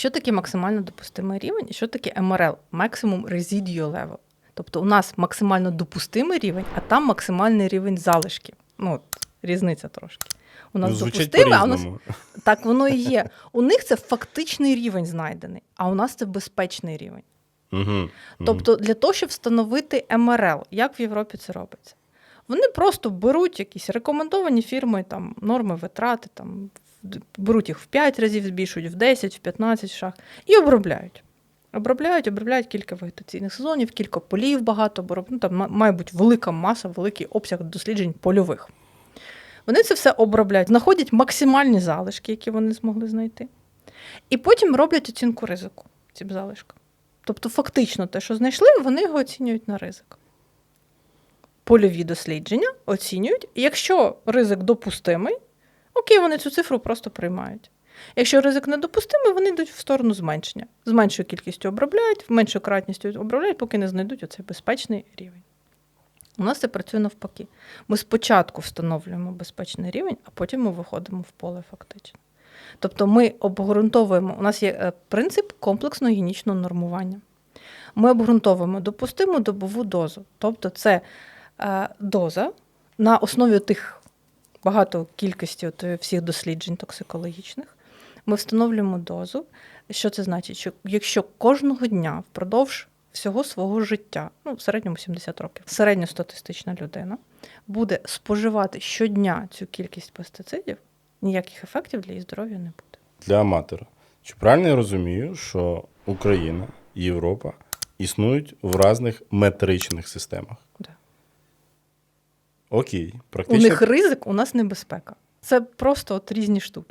Що таке максимально допустимий рівень і що таке МРЛ Maximum Residual Level? Тобто у нас максимально допустимий рівень, а там максимальний рівень залишків. Ну, от, різниця трошки. У нас Ну, допустиме, а у нас так воно і є. У них це фактичний рівень знайдений, а у нас це безпечний рівень. Мгм. Тобто, для того, щоб встановити МРЛ, як в Європі це робиться? Вони просто беруть якісь рекомендовані фірми, там, норми витрати, там, беруть їх в 5 разів, збільшують в 10, в 15 шах і обробляють. Обробляють, обробляють кілька вегетаційних сезонів, кілька полів багато, бо ну, там має бути велика маса, великий обсяг досліджень польових. Вони це все обробляють, знаходять максимальні залишки, які вони змогли знайти. І потім роблять оцінку ризику цим залишкам. Тобто, фактично, те, що знайшли, вони його оцінюють на ризик. Польові дослідження оцінюють. Якщо ризик допустимий, окей, вони цю цифру просто приймають. Якщо ризик недопустимий, вони йдуть в сторону зменшення. З меншою кількістю обробляють, меншою кратністю обробляють, поки не знайдуть оцей безпечний рівень. У нас це працює навпаки. Ми спочатку встановлюємо безпечний рівень, а потім ми виходимо в поле фактично. Тобто ми обґрунтовуємо, у нас є е, принцип комплексного гігієнічного нормування. Ми обґрунтовуємо допустиму добову дозу. Тобто це е, доза на основі тих багато кількості от, е, всіх досліджень токсикологічних. Ми встановлюємо дозу. Що це значить? Що якщо кожного дня впродовж всього свого життя, ну, в середньому 70 років, середньостатистична людина буде споживати щодня цю кількість пестицидів, ніяких ефектів для її здоров'я не буде. Для аматора. Чи правильно я розумію, що Україна і Європа існують в різних метричних системах? Да. Окей, У них ризик, у нас небезпека. Це просто от різні штуки.